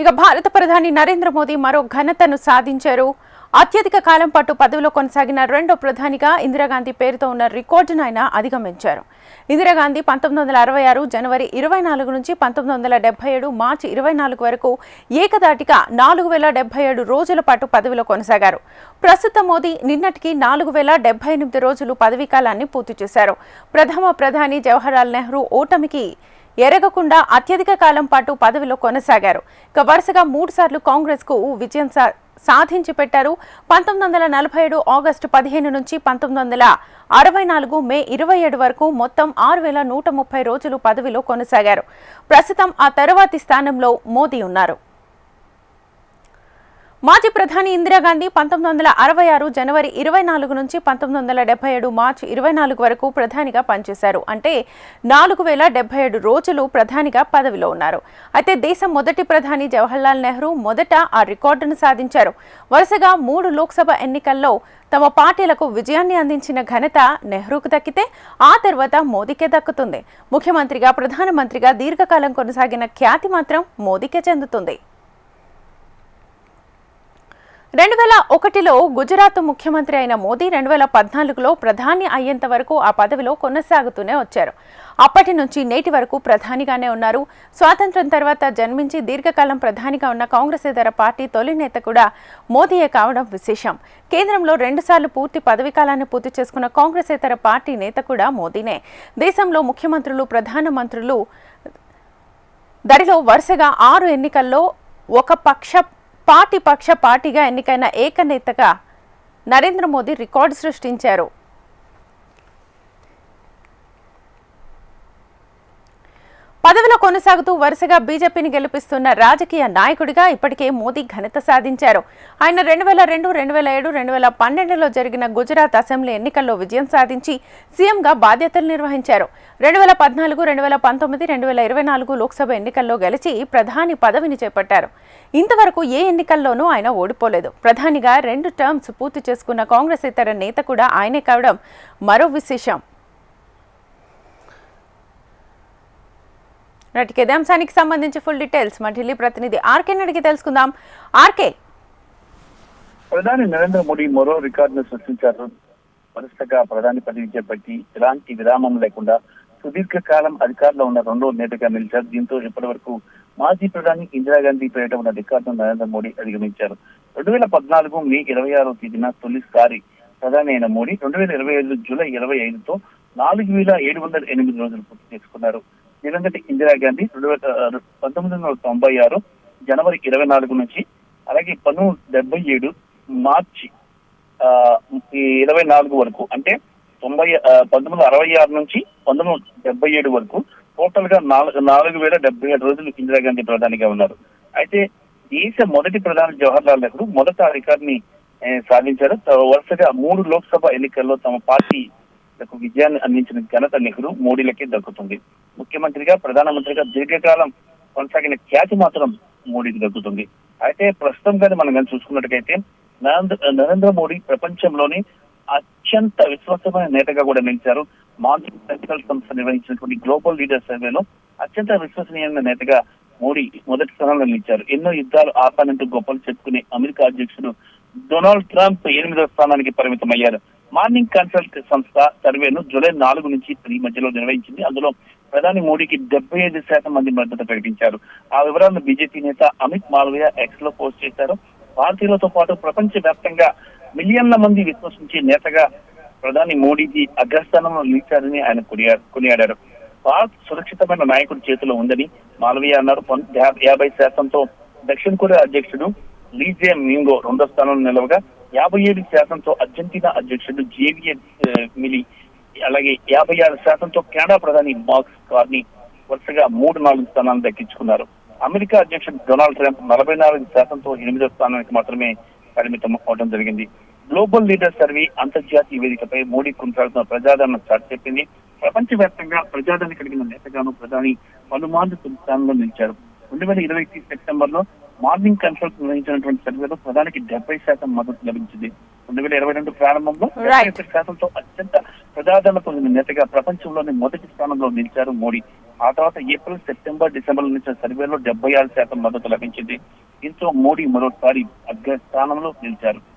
ఇక భారత ప్రధాని నరేంద్ర మోదీ మరో ఘనతను సాధించారు. అత్యధిక కాలం పాటు పదవిలో కొనసాగిన రెండో ప్రధానిగా ఇందిరాగాంధీ పేరుతో ఉన్న రికార్డును ఆయన అధిగమించారు. ఇందిరాగాంధీ పంతొమ్మిది వందల అరవై ఆరు జనవరి ఇరవై నాలుగు నుంచి పంతొమ్మిది వందల డెబ్బై ఏడు మార్చి ఇరవై నాలుగు వరకు ఏకదాటిగా నాలుగు వేల డెబ్బై ఏడు రోజుల పాటు పదవిలో కొనసాగారు. ప్రస్తుత మోదీ నిన్నటికి నాలుగు వేల డెబ్బై ఎనిమిది రోజులు పదవీ కాలాన్ని పూర్తి చేశారు. ప్రథమ ప్రధాని జవహర్లాల్ నెహ్రూ ఓటమికి ఎరగకుండా అత్యధిక కాలం పాటు పదవిలో కొనసాగారు. ఇక వరుసగా మూడుసార్లు కాంగ్రెస్కు కాంగ్రెస్కు విజయం సా- సాధించి పెట్టారు పంతొమ్మిది వందల నలభై ఏడు ఆగస్టు పదిహేను నుంచి పంతొమ్మిది వందల అరవై నాలుగు మే ఇరవై ఏడు వరకు మొత్తం ఆరు వేల నూట ముప్పై రోజులు పదవిలో కొనసాగారు. ప్రస్తుతం ఆ తరువాతి స్థానంలో మోదీ ఉన్నారు. మాజీ ప్రధాని ఇందిరాగాంధీ పంతొమ్మిది వందల అరవై ఆరు జనవరి ఇరవై నాలుగు నుంచి పంతొమ్మిది వందల డెబ్బై ఏడు మార్చి ఇరవై నాలుగు వరకు ప్రధానిగా పనిచేశారు. అంటే నాలుగు వేల డెబ్బై ఏడు రోజులు ప్రధానిగా పదవిలో ఉన్నారు. అయితే దేశం మొదటి ప్రధాని జవహర్లాల్ నెహ్రూ మొదట ఆ రికార్డును సాధించారు. వరుసగా మూడు లోక్సభ ఎన్నికల్లో తమ పార్టీలకు విజయాన్ని అందించిన ఘనత నెహ్రూకు దక్కితే ఆ తర్వాత మోదీకే దక్కుతుంది. ముఖ్యమంత్రిగా ప్రధానమంత్రిగా దీర్ఘకాలం కొనసాగిన ఖ్యాతి మాత్రం మోదీకే చెందుతుంది. రెండు వేల ఒకటిలో గుజరాత్ ముఖ్యమంత్రి అయిన మోదీ రెండు వేల పద్నాలుగులో ప్రధాని అయ్యేంత వరకు ఆ పదవిలో కొనసాగుతూనే వచ్చారు. అప్పటి నుంచి నేటి వరకు ప్రధానిగానే ఉన్నారు. స్వాతంత్ర్యం తర్వాత జన్మించి దీర్ఘకాలం ప్రధానిగా ఉన్న కాంగ్రెసేతర పార్టీ తొలి నేత కూడా మోదీయే కావడం విశేషం. కేంద్రంలో రెండుసార్లు పూర్తి పదవీ కాలాన్ని పూర్తి చేసుకున్న కాంగ్రెసేతర పార్టీ నేత కూడా మోదీనే. దేశంలో ముఖ్యమంత్రులు ప్రధానమంత్రులు దరిలో వరుసగా ఆరు ఎన్నికల్లో ఒక పక్ష పార్టీ పక్ష పార్టీగా ఎన్నికైన ఏకనేతగా నరేంద్ర మోదీ రికార్డు సృష్టించారు. పదవిలో కొనసాగుతూ వరుసగా బీజేపీని గెలిపిస్తున్న రాజకీయ నాయకుడిగా ఇప్పటికే మోదీ ఘనత సాధించారు. ఆయన రెండు వేల రెండు రెండు వేల ఏడు రెండు వేల పన్నెండులో జరిగిన గుజరాత్ అసెంబ్లీ ఎన్నికల్లో విజయం సాధించి సీఎంగా బాధ్యతలు నిర్వహించారు. రెండు వేల పద్నాలుగు రెండు వేల పంతొమ్మిది రెండు వేల ఇరవై నాలుగు లోక్సభ ఎన్నికల్లో గెలిచి ప్రధాని పదవిని చేపట్టారు. ఇంతవరకు ఏ ఎన్నికల్లోనూ ఆయన ఓడిపోలేదు. ప్రధానిగా రెండు టర్మ్స్ పూర్తి చేసుకున్న కాంగ్రెస్ ఇతర నేత కూడా ఆయనే కావడం మరో విశేషం. నాటికి ఇదే అంశానికి సంబంధించి ఫుల్ డీటెయిల్స్ మా ఢిల్లీ ప్రతినిధి ఆర్కే నడికి తెలుసుకుందాం. ఆర్కే. ప్రధాని నరేంద్ర మోడీ మరో రికార్డును సృష్టించారు. వరుసగా ప్రధాని పదవి చేపట్టి ఎలాంటి విరామం లేకుండా సుదీర్ఘకాలం అధికారంలో ఉన్న రెండో నేతగా నిలిచారు. దీంతో ఇప్పటి వరకు మాజీ ప్రధాని ఇందిరాగాంధీ పేరిట ఉన్న రికార్డును నరేంద్ర మోడీ అధిగమించారు. రెండు వేల పద్నాలుగు మే ఇరవై ఆరో తేదీన తొలిసారి ప్రధాని అయిన మోడీ రెండు వేల ఇరవై ఐదు జూలై ఇరవై ఐదుతో నాలుగు వేల ఏడు వందల ఎనిమిది రోజులు పూర్తి చేసుకున్నారు. దివంగత ఇందిరాగాంధీ రెండు వేల పంతొమ్మిది వందల తొంభై ఆరు జనవరి ఇరవై నాలుగు నుంచి అలాగే పంతొమ్మిది డెబ్బై ఏడు మార్చి ఇరవై నాలుగు వరకు అంటే తొంభై పంతొమ్మిది వందల అరవై ఆరు నుంచి పంతొమ్మిది వందల డెబ్బై ఏడు వరకు టోటల్గా నాలుగు నాలుగు వేల డెబ్బై ఏడు రోజులు ఇందిరాగాంధీ ప్రధానిగా ఉన్నారు. అయితే దేశ మొదటి ప్రధాని జవహర్లాల్ నెహ్రూ మొదట అధికారిని సాధించారు. వరుసగా మూడు లోక్సభ ఎన్నికల్లో తమ పార్టీ విజయాన్ని అందించిన ఘనత నెహ్రూ మోడీలకే దక్కుతుంది. ముఖ్యమంత్రిగా ప్రధానమంత్రిగా దీర్ఘకాలం కొనసాగిన ఖ్యాతి మాత్రం మోడీకి దక్కుతుంది. అయితే ప్రస్తుతం కానీ మనం కానీ చూసుకున్నట్టుకైతే నరేంద్ర నరేంద్ర మోడీ ప్రపంచంలోని అత్యంత విశ్వసమైన నేతగా కూడా నిలిచారు. మాన్సూన్ సంస్థ నిర్వహించినటువంటి గ్లోబల్ లీడర్ సర్వేలో అత్యంత విశ్వసనీయమైన నేతగా మోడీ మొదటి స్థానంలో నిలిచారు. ఎన్నో యుద్ధాలు ఆపానంటూ గొప్పలు చెప్పుకునే అమెరికా అధ్యక్షుడు డొనాల్డ్ ట్రంప్ ఎనిమిదో స్థానానికి పరిమితమయ్యారు. మార్నింగ్ కన్సల్ట్ సంస్థ సర్వేను జూలై నాలుగు నుంచి ఈ మధ్యలో నిర్వహించింది. అందులో ప్రధాని మోడీకి డెబ్బై ఐదు శాతం మంది మద్దతు ప్రకటించారు. ఆ వివరాలను బీజేపీ నేత అమిత్ మాల్వియా ఎక్స్లో పోస్ట్ చేశారు. భారతీయులతో పాటు ప్రపంచ వ్యాప్తంగా మిలియన్ల మంది విశ్వసించే నేతగా ప్రధాని మోడీకి అగ్రస్థానంలో నిలిచారని ఆయన కొనియాడారు. భారత్ సురక్షితమైన నాయకుడి చేతిలో ఉందని మాల్వియా అన్నారు. యాభై శాతంతో దక్షిణ కొరియా అధ్యక్షుడు లీజే మింగో రెండో స్థానంలో నిలవగా యాభై ఏడు శాతంతో అర్జెంటీనా అధ్యక్షుడు జేవియర్ మిలి అలాగే యాభై ఆరు శాతంతో కెనడా ప్రధాని మార్క్స్ కార్ని వరుసగా మూడు నాలుగు స్థానాలు దక్కించుకున్నారు. అమెరికా అధ్యక్షుడు డొనాల్డ్ ట్రంప్ నలభై నాలుగు శాతంతో ఎనిమిదో స్థానానికి మాత్రమే పరిమితం అవడం జరిగింది. గ్లోబల్ లీడర్ సర్వే అంతర్జాతీయ వేదికపై మోడీ కొనసాగుతున్న ప్రజాదరణ చాటి చెప్పింది. ప్రపంచవ్యాప్తంగా ప్రజాదరణ కలిగిన నేతగాను ప్రధాని పలుమార్లు తొలి స్థానంలో నిలిచారు. రెండు వేల ఇరవై సెప్టెంబర్లో మార్నింగ్ కన్సల్ట్ నిర్వహించినటువంటి సర్వేలో ప్రధానికి డెబ్బై శాతం మద్దతు లభించింది. రెండు వేల ఇరవై రెండు ప్రారంభంలో. డెబ్బై శాతంతో అత్యంత ప్రజాదరణ పొందిన నేతగా ప్రపంచంలోని మొదటి స్థానంలో నిలిచారు మోడీ. ఆ తర్వాత ఏప్రిల్ సెప్టెంబర్ డిసెంబర్ నుంచి సర్వేలో డెబ్బై ఆరు శాతం మద్దతు లభించింది. దీంతో మోడీ మరోసారి అగ్ర స్థానంలో నిలిచారు.